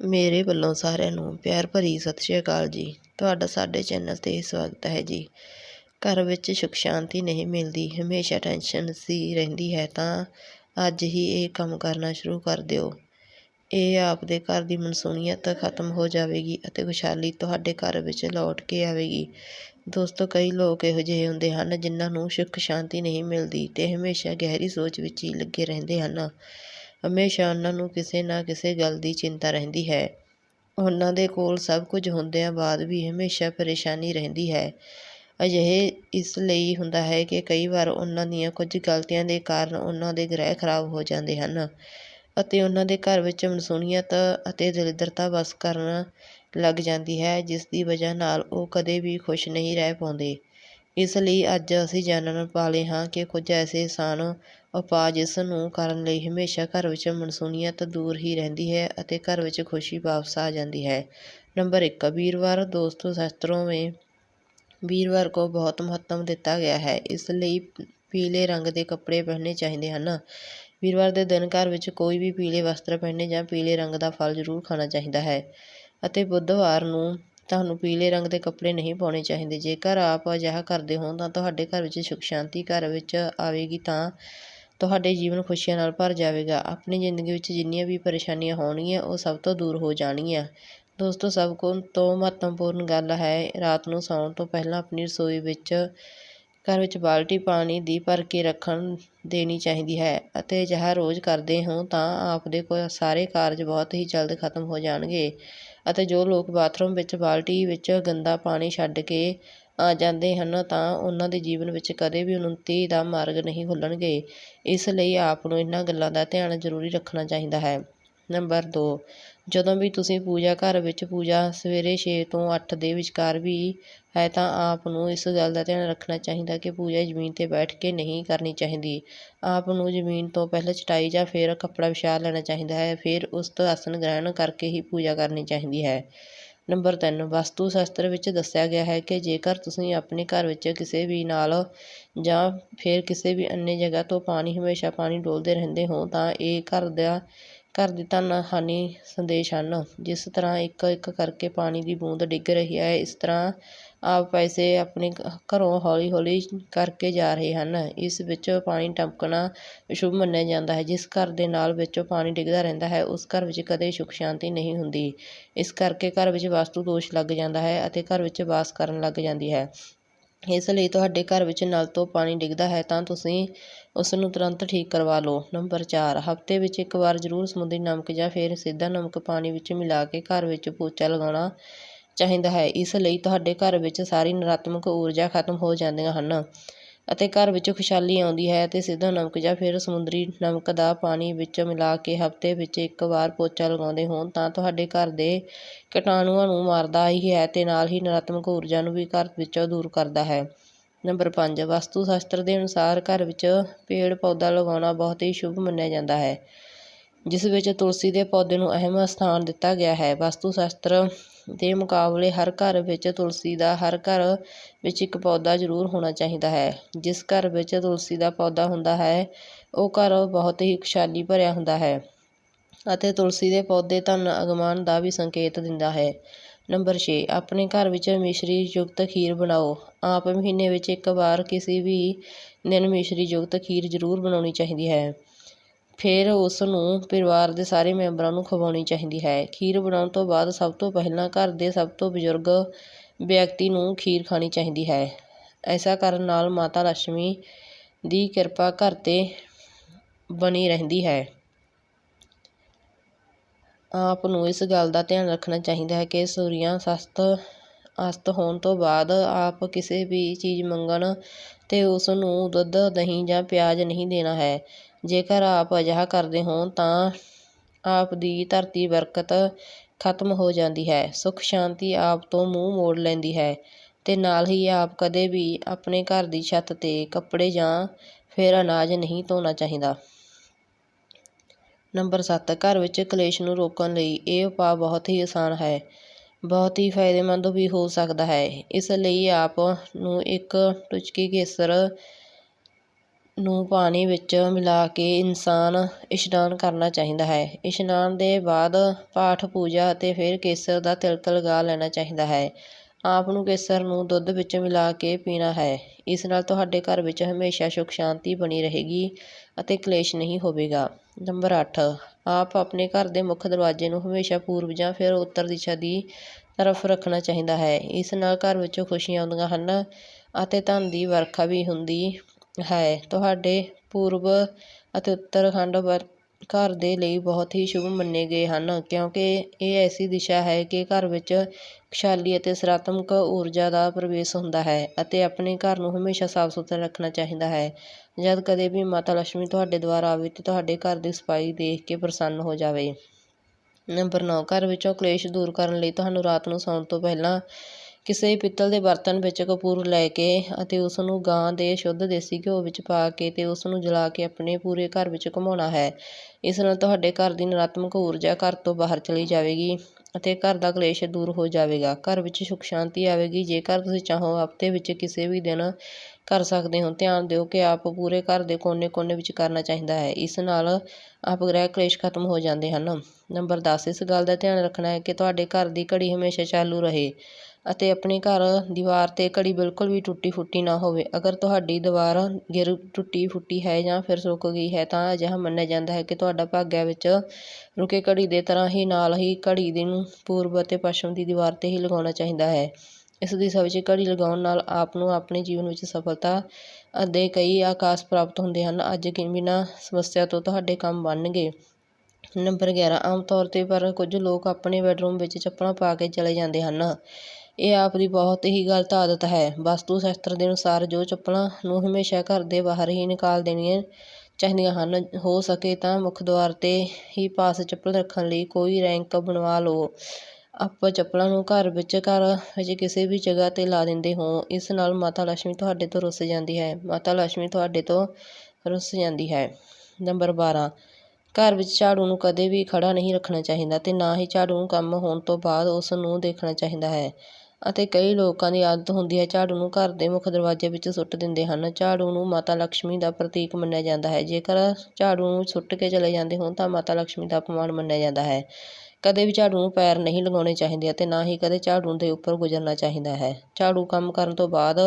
ਮੇਰੇ ਵੱਲੋਂ ਸਾਰਿਆਂ ਨੂੰ ਪਿਆਰ ਭਰੀ ਸਤਿ ਸ਼੍ਰੀ ਅਕਾਲ ਜੀ। ਤੁਹਾਡਾ ਸਾਡੇ ਚੈਨਲ 'ਤੇ ਸਵਾਗਤ ਹੈ ਜੀ। ਘਰ ਵਿੱਚ ਸੁੱਖ ਸ਼ਾਂਤੀ ਨਹੀਂ ਮਿਲਦੀ, ਹਮੇਸ਼ਾ ਟੈਨਸ਼ਨ ਸੀ ਰਹਿੰਦੀ ਹੈ, ਤਾਂ ਅੱਜ ਹੀ ਇਹ ਕੰਮ ਕਰਨਾ ਸ਼ੁਰੂ ਕਰ ਦਿਓ। ਇਹ ਆਪਦੇ ਘਰ ਦੀ ਮਨਸੂਨੀਅਤ ਖਤਮ ਹੋ ਜਾਵੇਗੀ ਅਤੇ ਖੁਸ਼ਹਾਲੀ ਤੁਹਾਡੇ ਘਰ ਵਿੱਚ ਲੌਟ ਕੇ ਆਵੇਗੀ। ਦੋਸਤੋ, ਕਈ ਲੋਕ ਇਹੋ ਜਿਹੇ ਹੁੰਦੇ ਹਨ ਜਿਨ੍ਹਾਂ ਨੂੰ ਸੁੱਖ ਸ਼ਾਂਤੀ ਨਹੀਂ ਮਿਲਦੀ ਤੇ ਹਮੇਸ਼ਾ ਗਹਿਰੀ ਸੋਚ ਵਿੱਚ ਹੀ ਲੱਗੇ ਰਹਿੰਦੇ ਹਨ। ਹਮੇਸ਼ਾ ਉਹਨਾਂ ਨੂੰ ਕਿਸੇ ਨਾ ਕਿਸੇ ਗੱਲ ਦੀ ਚਿੰਤਾ ਰਹਿੰਦੀ ਹੈ। ਉਹਨਾਂ ਦੇ ਕੋਲ ਸਭ ਕੁਝ ਹੁੰਦਿਆਂ ਬਾਅਦ ਵੀ ਹਮੇਸ਼ਾ ਪਰੇਸ਼ਾਨੀ ਰਹਿੰਦੀ ਹੈ। ਅਜਿਹੇ ਇਸ ਲਈ ਹੁੰਦਾ ਹੈ ਕਿ ਕਈ ਵਾਰ ਉਹਨਾਂ ਦੀਆਂ ਕੁਝ ਗਲਤੀਆਂ ਦੇ ਕਾਰਨ ਉਹਨਾਂ ਦੇ ਗ੍ਰਹਿ ਖਰਾਬ ਹੋ ਜਾਂਦੇ ਹਨ ਅਤੇ ਉਹਨਾਂ ਦੇ ਘਰ ਵਿੱਚ ਮਨਸੂਨੀਅਤ ਅਤੇ ਦਰਿਦਰਤਾ ਵਸ ਕਰਨ ਲੱਗ ਜਾਂਦੀ ਹੈ, ਜਿਸ ਦੀ ਵਜ੍ਹਾ ਨਾਲ ਉਹ ਕਦੇ ਵੀ ਖੁਸ਼ ਨਹੀਂ ਰਹਿ ਪਾਉਂਦੇ। ਇਸ ਲਈ ਅੱਜ ਅਸੀਂ ਜਾਣਨ ਵਾਲੇ ਹਾਂ ਕਿ ਕੁਝ ਐਸੇ ਆਸਾਨ ਉਪਾਅ ਜਿਸ ਨੂੰ ਕਰਨ ਲਈ ਹਮੇਸ਼ਾ ਘਰ ਵਿੱਚ ਮਨਸੂਨੀਅਤ ਦੂਰ ਹੀ ਰਹਿੰਦੀ ਹੈ ਅਤੇ ਘਰ ਵਿੱਚ ਖੁਸ਼ੀ ਵਾਪਸ ਆ ਜਾਂਦੀ ਹੈ ਨੰਬਰ ਇੱਕ ਵੀਰਵਾਰ ਦੋਸਤੋ ਸ਼ਾਸਤਰੋਂ में ਵੀਰਵਾਰ को बहुत महत्व ਦਿੱਤਾ ਗਿਆ ਹੈ ਇਸ ਲਈ ਪੀਲੇ ਰੰਗ ਦੇ ਕੱਪੜੇ ਪਹਿਨਣੇ ਚਾਹੀਦੇ ਹਨ ਵੀਰਵਾਰ ਦੇ ਦਿਨ ਘਰ ਵਿੱਚ ਕੋਈ ਵੀ ਪੀਲੇ ਵਸਤਰ ਪਹਿਨੇ ਜਾਂ ਪੀਲੇ ਰੰਗ ਦਾ ਫਲ ਜ਼ਰੂਰ ਖਾਣਾ ਚਾਹੀਦਾ ਹੈ ਅਤੇ ਬੁੱਧਵਾਰ ਨੂੰ ਤੁਹਾਨੂੰ ਪੀਲੇ ਰੰਗ ਦੇ ਕੱਪੜੇ ਨਹੀਂ ਪਾਉਣੇ ਚਾਹੀਦੇ। ਜੇਕਰ ਆਪ ਅਜਿਹਾ ਕਰਦੇ ਹੋ ਤਾਂ ਤੁਹਾਡੇ ਘਰ ਵਿੱਚ ਸੁੱਖ ਸ਼ਾਂਤੀ ਘਰ ਵਿੱਚ ਆਵੇਗੀ ਤਾਂ ਤੁਹਾਡੇ ਜੀਵਨ ਖੁਸ਼ੀਆਂ ਨਾਲ ਭਰ ਜਾਵੇਗਾ। ਆਪਣੀ ਜ਼ਿੰਦਗੀ ਵਿੱਚ ਜਿੰਨੀਆਂ ਵੀ ਪਰੇਸ਼ਾਨੀਆਂ ਹੋਣਗੀਆਂ, ਉਹ ਸਭ ਤੋਂ ਦੂਰ ਹੋ ਜਾਣਗੀਆਂ। ਦੋਸਤੋ, ਸਭ ਤੋਂ ਮਹੱਤਵਪੂਰਨ ਗੱਲ ਹੈ, ਰਾਤ ਨੂੰ ਸੌਣ ਤੋਂ ਪਹਿਲਾਂ ਆਪਣੀ ਰਸੋਈ ਵਿੱਚ ਘਰ ਵਿੱਚ ਬਾਲਟੀ ਪਾਣੀ ਦੀ ਭਰ ਕੇ ਰੱਖਣ ਦੇਣੀ ਚਾਹੀਦੀ ਹੈ ਅਤੇ ਅਜਿਹਾ ਰੋਜ਼ ਕਰਦੇ ਹੋ ਤਾਂ ਆਪ ਦੇ ਕੋਲ ਸਾਰੇ ਕਾਰਜ ਬਹੁਤ ਹੀ ਜਲਦ ਖਤਮ ਹੋ ਜਾਣਗੇ ਅਤੇ ਜੋ ਲੋਕ ਬਾਥਰੂਮ ਵਿੱਚ ਬਾਲਟੀ ਵਿੱਚ ਗੰਦਾ ਪਾਣੀ ਛੱਡ ਕੇ ਆ ਜਾਂਦੇ ਹਨ ਤਾਂ ਉਹਨਾਂ ਦੇ ਜੀਵਨ ਵਿੱਚ ਕਦੇ ਵੀ ਉન્નਤੀ ਦਾ ਮਾਰਗ ਨਹੀਂ ਖੁੱਲ੍ਹਣਗੇ ਇਸ ਲਈ ਆਪ ਨੂੰ ਇਹਨਾਂ ਗੱਲਾਂ ਦਾ ਧਿਆਨ ਜ਼ਰੂਰੀ ਰੱਖਣਾ ਚਾਹੀਦਾ ਹੈ। ਨੰਬਰ ਦੋ। ਜਦੋਂ ਵੀ ਤੁਸੀਂ ਪੂਜਾ ਘਰ ਵਿੱਚ ਪੂਜਾ ਸਵੇਰੇ ਛੇ ਤੋਂ ਅੱਠ ਦੇ ਵਿਚਕਾਰ ਵੀ ਹੈ ਤਾਂ ਆਪ ਨੂੰ ਇਸ ਗੱਲ ਦਾ ਧਿਆਨ ਰੱਖਣਾ ਚਾਹੀਦਾ ਕਿ ਪੂਜਾ ਜ਼ਮੀਨ 'ਤੇ ਬੈਠ ਕੇ ਨਹੀਂ ਕਰਨੀ ਚਾਹੀਦੀ। ਆਪ ਨੂੰ ਜ਼ਮੀਨ ਤੋਂ ਪਹਿਲਾਂ ਚਟਾਈ ਜਾਂ ਫਿਰ ਕੱਪੜਾ ਵਿਛਾ ਲੈਣਾ ਚਾਹੀਦਾ ਹੈ। ਫਿਰ ਉਸ ਤੋਂ ਆਸਨ ਗ੍ਰਹਿਣ ਕਰਕੇ ਹੀ ਪੂਜਾ ਕਰਨੀ ਚਾਹੀਦੀ ਹੈ। ਨੰਬਰ ਤਿੰਨ। ਵਸਤੂ ਸ਼ਾਸਤਰ ਵਿੱਚ ਦੱਸਿਆ ਗਿਆ ਹੈ ਕਿ ਜੇਕਰ ਤੁਸੀਂ ਆਪਣੇ ਘਰ ਵਿੱਚ ਕਿਸੇ ਵੀ ਨਾਲ ਜਾਂ ਫਿਰ ਕਿਸੇ ਵੀ ਅੰਨੇ ਜਗ੍ਹਾ ਤੋਂ ਪਾਣੀ ਹਮੇਸ਼ਾ ਪਾਣੀ ਡੋਲਦੇ ਰਹਿੰਦੇ ਹੋ ਤਾਂ ਇਹ ਘਰ ਦਾ ਘਰ ਦੀ ਧਨ ਹਾਨੀ ਸੰਦੇਸ਼ ਹਨ। ਜਿਸ ਤਰ੍ਹਾਂ ਇੱਕ ਇੱਕ ਕਰਕੇ ਪਾਣੀ ਦੀ ਬੂੰਦ ਡਿੱਗ ਰਹੀ ਹੈ, ਇਸ ਤਰ੍ਹਾਂ ਆਪ ਪੈਸੇ ਆਪਣੇ ਘਰੋਂ ਹੌਲੀ ਹੌਲੀ ਕਰਕੇ ਜਾ ਰਹੇ ਹਨ। ਇਸ ਵਿੱਚ ਪਾਣੀ ਟਪਕਣਾ ਅਸ਼ੁਭ ਮੰਨਿਆ ਜਾਂਦਾ ਹੈ। ਜਿਸ ਘਰ ਦੇ ਨਾਲ ਵਿੱਚੋਂ ਪਾਣੀ ਡਿੱਗਦਾ ਰਹਿੰਦਾ ਹੈ, ਉਸ ਘਰ ਵਿੱਚ ਕਦੇ ਸੁੱਖ ਸ਼ਾਂਤੀ ਨਹੀਂ ਹੁੰਦੀ। ਇਸ ਕਰਕੇ ਘਰ ਵਿੱਚ ਵਾਸਤੂ ਦੋਸ਼ ਲੱਗ ਜਾਂਦਾ ਹੈ ਅਤੇ ਘਰ ਵਿੱਚ ਵਾਸ ਕਰਨ ਲੱਗ ਜਾਂਦੀ ਹੈ। ਇਸ ਲਈ ਤੁਹਾਡੇ ਘਰ ਵਿੱਚ ਨਲ ਤੋਂ ਪਾਣੀ ਡਿੱਗਦਾ ਹੈ ਤਾਂ ਤੁਸੀਂ ਉਸ ਨੂੰ ਤੁਰੰਤ ਠੀਕ ਕਰਵਾ ਲਓ। ਨੰਬਰ ਚਾਰ, ਹਫ਼ਤੇ ਵਿੱਚ ਇੱਕ ਵਾਰ ਜ਼ਰੂਰ ਸਮੁੰਦਰੀ ਨਮਕ ਜਾਂ ਫਿਰ ਸਿੱਧਾ ਨਮਕ ਪਾਣੀ ਵਿੱਚ ਮਿਲਾ ਕੇ ਘਰ ਵਿੱਚ ਪੋਚਾ ਲਗਾਉਣਾ ਚਾਹੀਦਾ ਹੈ। ਇਸ ਲਈ ਤੁਹਾਡੇ ਘਰ ਵਿੱਚ ਸਾਰੀ ਨਕਾਰਾਤਮਕ ਊਰਜਾ ਖਤਮ ਹੋ ਜਾਂਦੀਆਂ ਹਨ। ਅਤੇ ਘਰ ਵਿੱਚ ਖੁਸ਼ਹਾਲੀ ਆਉਂਦੀ ਹੈ ਅਤੇ ਸਿੱਧਾ ਨਮਕ ਜਾਂ ਫਿਰ ਸਮੁੰਦਰੀ ਨਮਕ ਦਾ ਪਾਣੀ ਵਿੱਚ ਮਿਲਾ ਕੇ ਹਫ਼ਤੇ ਵਿੱਚ ਇੱਕ ਵਾਰ ਪੋਚਾ ਲਗਾਉਂਦੇ ਹੋਣ ਤਾਂ ਤੁਹਾਡੇ ਘਰ ਦੇ ਕੀਟਾਣੂਆਂ ਨੂੰ ਮਾਰਦਾ ਹੀ ਹੈ ਅਤੇ ਨਾਲ ਹੀ ਨਕਾਰਾਤਮਕ ਊਰਜਾ ਨੂੰ ਵੀ ਘਰ ਵਿੱਚੋਂ ਦੂਰ ਕਰਦਾ ਹੈ। ਨੰਬਰ ਪੰਜ ਵਸਤੂ ਸ਼ਾਸਤਰ ਦੇ ਅਨੁਸਾਰ ਘਰ ਵਿੱਚ ਪੇੜ ਪੌਦਾ ਲਗਾਉਣਾ ਬਹੁਤ ਹੀ ਸ਼ੁਭ ਮੰਨਿਆ ਜਾਂਦਾ ਹੈ। ਜਿਸ ਵਿੱਚ ਤੁਲਸੀ ਦੇ ਪੌਦੇ ਨੂੰ ਅਹਿਮ ਸਥਾਨ ਦਿੱਤਾ ਗਿਆ ਹੈ। ਵਸਤੂ ਸ਼ਾਸਤਰ ਦੇ ਮੁਕਾਬਲੇ ਹਰ ਘਰ ਵਿੱਚ ਤੁਲਸੀ ਦਾ, ਹਰ ਘਰ ਵਿੱਚ ਇੱਕ ਪੌਦਾ ਜ਼ਰੂਰ ਹੋਣਾ ਚਾਹੀਦਾ ਹੈ। ਜਿਸ ਘਰ ਵਿੱਚ ਤੁਲਸੀ ਦਾ ਪੌਦਾ ਹੁੰਦਾ ਹੈ, ਉਹ ਘਰ ਬਹੁਤ ਹੀ ਖੁਸ਼ਹਾਲੀ ਭਰਿਆ ਹੁੰਦਾ ਹੈ ਅਤੇ ਤੁਲਸੀ ਦੇ ਪੌਦੇ ਧਨ ਅਗਮਾਨ ਦਾ ਵੀ ਸੰਕੇਤ ਦਿੰਦਾ ਹੈ। ਨੰਬਰ ਛੇ, ਆਪਣੇ ਘਰ ਵਿੱਚ ਮਿਸ਼ਰੀ ਯੁਕਤ ਖੀਰ ਬਣਾਓ। ਆਪ ਮਹੀਨੇ ਵਿੱਚ ਇੱਕ ਵਾਰ ਕਿਸੇ ਵੀ ਦਿਨ ਮਿਸ਼ਰੀ ਯੁਕਤ ਖੀਰ ਜ਼ਰੂਰ ਬਣਾਉਣੀ ਚਾਹੀਦੀ ਹੈ। ਫਿਰ ਉਸ ਨੂੰ ਪਰਿਵਾਰ ਦੇ ਸਾਰੇ ਮੈਂਬਰਾਂ ਨੂੰ ਖਵਾਉਣੀ ਚਾਹੀਦੀ ਹੈ। ਖੀਰ ਬਣਾਉਣ ਤੋਂ ਬਾਅਦ ਸਭ ਤੋਂ ਪਹਿਲਾਂ ਘਰ ਦੇ ਸਭ ਤੋਂ ਬਜ਼ੁਰਗ ਵਿਅਕਤੀ ਨੂੰ ਖੀਰ ਖਾਣੀ ਚਾਹੀਦੀ ਹੈ। ਐਸਾ ਕਰਨ ਨਾਲ ਮਾਤਾ ਲక్ష్ਮੀ ਦੀ ਕਿਰਪਾ ਘਰ 'ਤੇ ਬਣੀ ਰਹਿੰਦੀ ਹੈ। ਆਪ ਨੂੰ ਇਸ ਗੱਲ ਦਾ ਧਿਆਨ ਰੱਖਣਾ ਚਾਹੀਦਾ ਹੈ ਕਿ ਸੂਰਿਆ ਸਸਤ ਅਸਤ ਹੋਣ ਤੋਂ ਬਾਅਦ ਆਪ ਕਿਸੇ ਵੀ ਚੀਜ਼ ਮੰਗਣ 'ਤੇ ਉਸ ਨੂੰ ਦੁੱਧ, ਦਹੀਂ ਜਾਂ ਪਿਆਜ਼ ਨਹੀਂ ਦੇਣਾ ਹੈ। ਜੇਕਰ ਆਪ ਅਜਿਹਾ ਕਰਦੇ ਹੋ ਤਾਂ ਆਪ ਦੀ ਧਰਤੀ ਬਰਕਤ ਖਤਮ ਹੋ ਜਾਂਦੀ ਹੈ। ਸੁੱਖ ਸ਼ਾਂਤੀ ਆਪ ਤੋਂ ਮੂੰਹ ਮੋੜ ਲੈਂਦੀ ਹੈ ਤੇ ਨਾਲ ਹੀ ਆਪ ਕਦੇ ਵੀ ਆਪਣੇ ਘਰ ਦੀ ਛੱਤ 'ਤੇ ਕੱਪੜੇ ਜਾਂ ਫਿਰ ਅਨਾਜ ਨਹੀਂ ਧੋਣਾ ਚਾਹੀਦਾ। ਨੰਬਰ ਸੱਤ, ਘਰ ਵਿੱਚ ਕਲੇਸ਼ ਨੂੰ ਰੋਕਣ ਲਈ ਇਹ ਉਪਾਅ ਬਹੁਤ ਹੀ ਆਸਾਨ ਹੈ। ਬਹੁਤ ਹੀ ਫਾਇਦੇਮੰਦ ਵੀ ਹੋ ਸਕਦਾ ਹੈ। ਇਸ ਲਈ ਆਪ ਨੂੰ ਇੱਕ ਟੁਚਕੀ ਕੇਸਰ ਨੂੰ ਪਾਣੀ ਵਿੱਚ ਮਿਲਾ ਕੇ ਇਨਸਾਨ ਇਸ਼ਨਾਨ ਕਰਨਾ ਚਾਹੀਦਾ ਹੈ। ਇਸ਼ਨਾਨ ਦੇ ਬਾਅਦ ਪਾਠ, ਪੂਜਾ ਅਤੇ ਫਿਰ ਕੇਸਰ ਦਾ ਤਿਲਕ ਲਗਾ ਲੈਣਾ ਚਾਹੀਦਾ ਹੈ। ਆਪ ਨੂੰ ਕੇਸਰ ਨੂੰ ਦੁੱਧ ਵਿੱਚ ਮਿਲਾ ਕੇ ਪੀਣਾ ਹੈ। ਇਸ ਨਾਲ ਤੁਹਾਡੇ ਘਰ ਵਿੱਚ ਹਮੇਸ਼ਾ ਸੁੱਖ ਸ਼ਾਂਤੀ ਬਣੀ ਰਹੇਗੀ ਅਤੇ ਕਲੇਸ਼ ਨਹੀਂ ਹੋਵੇਗਾ। ਨੰਬਰ ਅੱਠ, ਆਪ ਆਪਣੇ ਘਰ ਦੇ ਮੁੱਖ ਦਰਵਾਜ਼ੇ ਨੂੰ ਹਮੇਸ਼ਾ ਪੂਰਬ ਜਾਂ ਫਿਰ ਉੱਤਰ ਦਿਸ਼ਾ ਦੀ ਤਰਫ ਰੱਖਣਾ ਚਾਹੀਦਾ ਹੈ। ਇਸ ਨਾਲ ਘਰ ਵਿੱਚੋਂ ਖੁਸ਼ੀਆਂ ਆਉਂਦੀਆਂ ਹਨ ਅਤੇ ਧਨ ਦੀ ਵਰਖਾ ਵੀ ਹੁੰਦੀ ਹੈ। ਤੁਹਾਡੇ ਪੂਰਬ ਅਤੇ ਉੱਤਰਾਖੰਡ ਵਰ, ਘਰ ਦੇ ਲਈ ਬਹੁਤ ਹੀ ਸ਼ੁਭ ਮੰਨੇ ਗਏ ਹਨ, ਕਿਉਂਕਿ ਇਹ ਐਸੀ ਦਿਸ਼ਾ ਹੈ ਕਿ ਘਰ ਵਿੱਚ ਖੁਸ਼ਹਾਲੀ ਅਤੇ ਸਕਾਰਾਤਮਕ ਊਰਜਾ ਦਾ ਪ੍ਰਵੇਸ਼ ਹੁੰਦਾ ਹੈ ਅਤੇ ਆਪਣੇ ਘਰ ਨੂੰ ਹਮੇਸ਼ਾ ਸਾਫ਼ ਸੁਥਰਾ ਰੱਖਣਾ ਚਾਹੀਦਾ ਹੈ। ਜਦ ਕਦੇ ਵੀ ਮਾਤਾ ਲక్ష్ਮੀ ਤੁਹਾਡੇ ਦੁਆਰ ਆਵੇ ਤੇ ਤੁਹਾਡੇ ਘਰ ਦੀ ਸਫ਼ਾਈ ਦੇਖ ਕੇ ਪ੍ਰਸੰਨ ਹੋ ਜਾਵੇ। ਨੰਬਰ 9 ਘਰ ਵਿੱਚੋਂ ਕਲੇਸ਼ ਦੂਰ ਕਰਨ ਲਈ ਤੁਹਾਨੂੰ ਰਾਤ ਨੂੰ ਸੌਣ ਤੋਂ ਪਹਿਲਾਂ ਕਿਸੇ ਪਿੱਤਲ ਦੇ ਬਰਤਨ ਵਿੱਚ ਕਪੂਰ ਲੈ ਕੇ ਅਤੇ ਉਸ ਨੂੰ ਗਾਂ ਦੇ ਸ਼ੁੱਧ ਦੇਸੀ ਘਿਓ ਵਿੱਚ ਪਾ ਕੇ ਅਤੇ ਉਸ ਨੂੰ ਜਲਾ ਕੇ ਆਪਣੇ ਪੂਰੇ ਘਰ ਵਿੱਚ ਘੁਮਾਉਣਾ ਹੈ। ਇਸ ਨਾਲ ਤੁਹਾਡੇ ਘਰ ਦੀ ਨਕਾਰਾਤਮਕ ਊਰਜਾ ਘਰ ਤੋਂ ਬਾਹਰ ਚਲੀ ਜਾਵੇਗੀ ਅਤੇ ਘਰ ਦਾ ਕਲੇਸ਼ ਦੂਰ ਹੋ ਜਾਵੇਗਾ। ਘਰ ਵਿੱਚ ਸੁੱਖ ਸ਼ਾਂਤੀ ਆਵੇਗੀ। ਜੇਕਰ ਤੁਸੀਂ ਚਾਹੋ, ਹਫ਼ਤੇ ਵਿੱਚ ਕਿਸੇ ਵੀ ਦਿਨ ਕਰ ਸਕਦੇ ਹੋ। ਧਿਆਨ ਦਿਓ ਕਿ ਆਪ ਪੂਰੇ ਘਰ ਦੇ ਕੋਨੇ-ਕੋਨੇ ਵਿੱਚ ਕਰਨਾ ਚਾਹੀਦਾ ਹੈ। ਇਸ ਨਾਲ ਆਪ ਗ੍ਰਹਿ ਕਲੇਸ਼ ਖਤਮ ਹੋ ਜਾਂਦੇ ਹਨ। ਨੰਬਰ 10 ਇਸ ਗੱਲ ਦਾ ਧਿਆਨ ਰੱਖਣਾ ਹੈ ਕਿ ਤੁਹਾਡੇ ਘਰ ਦੀ ਘੜੀ ਹਮੇਸ਼ਾ ਚਾਲੂ ਰਹੇ। ਅਤੇ ਆਪਣੇ ਘਰ ਦੀਵਾਰ 'ਤੇ ਘੜੀ ਬਿਲਕੁਲ ਵੀ ਟੁੱਟੀ ਫੁੱਟੀ ਨਾ ਹੋਵੇ। ਅਗਰ ਤੁਹਾਡੀ ਦੀਵਾਰ ਗਿਰ ਟੁੱਟੀ ਫੁੱਟੀ ਹੈ ਜਾਂ ਫਿਰ ਸੁੱਕ ਗਈ ਹੈ, ਤਾਂ ਅਜਿਹਾ ਮੰਨਿਆ ਜਾਂਦਾ ਹੈ ਕਿ ਤੁਹਾਡਾ ਭਾਗਿਆ ਵਿੱਚ ਰੁਕੇ ਘੜੀ ਦੇ ਤਰ੍ਹਾਂ ਹੀ ਨਾਲ ਹੀ ਘੜੀ ਦੀ ਨੂੰ ਪੂਰਬ ਅਤੇ ਪੱਛਮ ਦੀ ਦੀਵਾਰ 'ਤੇ ਹੀ ਲਗਾਉਣਾ ਚਾਹੀਦਾ ਹੈ। ਇਸ ਦਿਸ਼ਾ ਵਿੱਚ ਘੜੀ ਲਗਾਉਣ ਨਾਲ ਆਪ ਨੂੰ ਆਪਣੇ ਜੀਵਨ ਵਿੱਚ ਸਫਲਤਾ ਅਤੇ ਕਈ ਆਕਾਸ਼ ਪ੍ਰਾਪਤ ਹੁੰਦੇ ਹਨ। ਅੱਜ ਬਿਨਾਂ ਸਮੱਸਿਆ ਤੋਂ ਤੁਹਾਡੇ ਕੰਮ ਬਣਨਗੇ। ਨੰਬਰ 11 ਆਮ ਤੌਰ 'ਤੇ ਪਰ ਕੁਝ ਲੋਕ ਆਪਣੇ ਬੈਡਰੂਮ ਵਿੱਚ ਚੱਪਲਾਂ ਪਾ ਕੇ ਚਲੇ ਜਾਂਦੇ ਹਨ। ਇਹ ਆਪ ਦੀ ਬਹੁਤ ਹੀ ਗਲਤ ਆਦਤ ਹੈ। ਵਸਤੂ ਸ਼ਾਸਤਰ ਦੇ ਅਨੁਸਾਰ ਜੋ ਚੱਪਲਾਂ ਨੂੰ ਹਮੇਸ਼ਾ ਘਰ ਦੇ ਬਾਹਰ ਹੀ ਨਿਕਾਲ ਦੇਣੀਆਂ ਚਾਹੀਦੀਆਂ ਹਨ, ਹੋ ਸਕੇ ਤਾਂ ਮੁੱਖ ਦੁਆਰ 'ਤੇ ਹੀ ਪਾਸ ਚੱਪਲ ਰੱਖਣ ਲਈ ਕੋਈ ਰੈਂਕ ਬਣਵਾ ਲਓ। ਆਪਾਂ ਚੱਪਲਾਂ ਨੂੰ ਘਰ ਵਿੱਚ ਘਰ ਵਿੱਚ ਕਿਸੇ ਵੀ ਜਗ੍ਹਾ 'ਤੇ ਲਾ ਦਿੰਦੇ ਹੋ। ਇਸ ਨਾਲ ਮਾਤਾ ਲక్ష్ਮੀ ਤੁਹਾਡੇ ਤੋਂ ਰੁੱਸ ਜਾਂਦੀ ਹੈ। ਮਾਤਾ ਲక్ష్ਮੀ ਤੁਹਾਡੇ ਤੋਂ ਰੁੱਸ ਜਾਂਦੀ ਹੈ। ਨੰਬਰ 12 ਘਰ ਵਿੱਚ ਝਾੜੂ ਨੂੰ ਕਦੇ ਵੀ ਖੜਾ ਨਹੀਂ ਰੱਖਣਾ ਚਾਹੀਦਾ ਤੇ ਨਾ ਹੀ ਝਾੜੂ ਕੰਮ ਹੋਣ ਤੋਂ ਬਾਅਦ ਉਸ ਨੂੰ ਦੇਖਣਾ ਚਾਹੀਦਾ ਹੈ। ਅਤੇ ਕਈ ਲੋਕਾਂ ਦੀ ਆਦਤ ਹੁੰਦੀ ਹੈ ਝਾੜੂ ਨੂੰ ਘਰ ਦੇ ਮੁੱਖ ਦਰਵਾਜ਼ੇ ਵਿੱਚ ਸੁੱਟ ਦਿੰਦੇ ਹਨ। ਝਾੜੂ ਨੂੰ ਮਾਤਾ ਲਕਸ਼ਮੀ ਦਾ ਪ੍ਰਤੀਕ ਮੰਨਿਆ ਜਾਂਦਾ ਹੈ। ਜੇਕਰ ਝਾੜੂ ਨੂੰ ਸੁੱਟ ਕੇ ਚਲੇ ਜਾਂਦੇ ਹੋਣ ਤਾਂ ਮਾਤਾ ਲਕਸ਼ਮੀ ਦਾ ਅਪਮਾਨ ਮੰਨਿਆ ਜਾਂਦਾ ਹੈ। ਕਦੇ ਵੀ ਝਾੜੂ ਨੂੰ ਪੈਰ ਨਹੀਂ ਲਗਾਉਣੇ ਚਾਹੀਦੇ ਅਤੇ ਨਾ ਹੀ ਕਦੇ ਝਾੜੂ ਦੇ ਉੱਪਰ ਗੁਜ਼ਰਨਾ ਚਾਹੀਦਾ ਹੈ। ਝਾੜੂ ਕੰਮ ਕਰਨ ਤੋਂ ਬਾਅਦ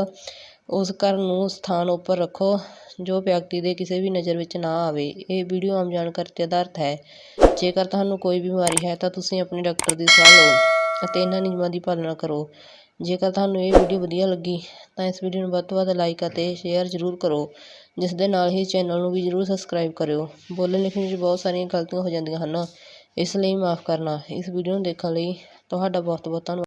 ਉਸ ਘਰ ਨੂੰ ਸਥਾਨ ਉੱਪਰ ਰੱਖੋ ਜੋ ਵਿਅਕਤੀ ਦੇ ਕਿਸੇ ਵੀ ਨਜ਼ਰ ਵਿੱਚ ਨਾ ਆਵੇ। ਇਹ ਵੀਡੀਓ ਆਮ ਜਾਣਕਾਰੀ ਤੇ ਆਧਾਰਿਤ ਹੈ। ਜੇਕਰ ਤੁਹਾਨੂੰ ਕੋਈ ਬਿਮਾਰੀ ਹੈ ਤਾਂ ਤੁਸੀਂ ਆਪਣੇ ਡਾਕਟਰ ਦੀ ਸਲਾਹ ਲਓ। ਅਤੇ ਇਹਨਾਂ ਨਿਯਮਾਂ ਦੀ ਪਾਲਣਾ ਕਰੋ। ਜੇਕਰ ਤੁਹਾਨੂੰ ਇਹ ਵੀਡੀਓ ਵਧੀਆ ਲੱਗੀ, ਤਾਂ ਇਸ ਵੀਡੀਓ ਨੂੰ ਵੱਧ ਤੋਂ ਵੱਧ ਲਾਈਕ ਅਤੇ ਸ਼ੇਅਰ ਜ਼ਰੂਰ ਕਰੋ, ਜਿਸ ਦੇ ਨਾਲ ਹੀ ਚੈਨਲ ਨੂੰ ਵੀ ਜ਼ਰੂਰ ਸਬਸਕ੍ਰਾਈਬ ਕਰਿਓ। ਬੋਲਣ ਲਿਖਣ ਵਿੱਚ ਬਹੁਤ ਸਾਰੀਆਂ ਗਲਤੀਆਂ ਹੋ ਜਾਂਦੀਆਂ ਹਨ, ਇਸ ਲਈ ਮਾਫ਼ ਕਰਨਾ। ਇਸ ਵੀਡੀਓ ਨੂੰ ਦੇਖਣ ਲਈ ਤੁਹਾਡਾ ਬਹੁਤ ਬਹੁਤ ਧੰਨਵਾਦ।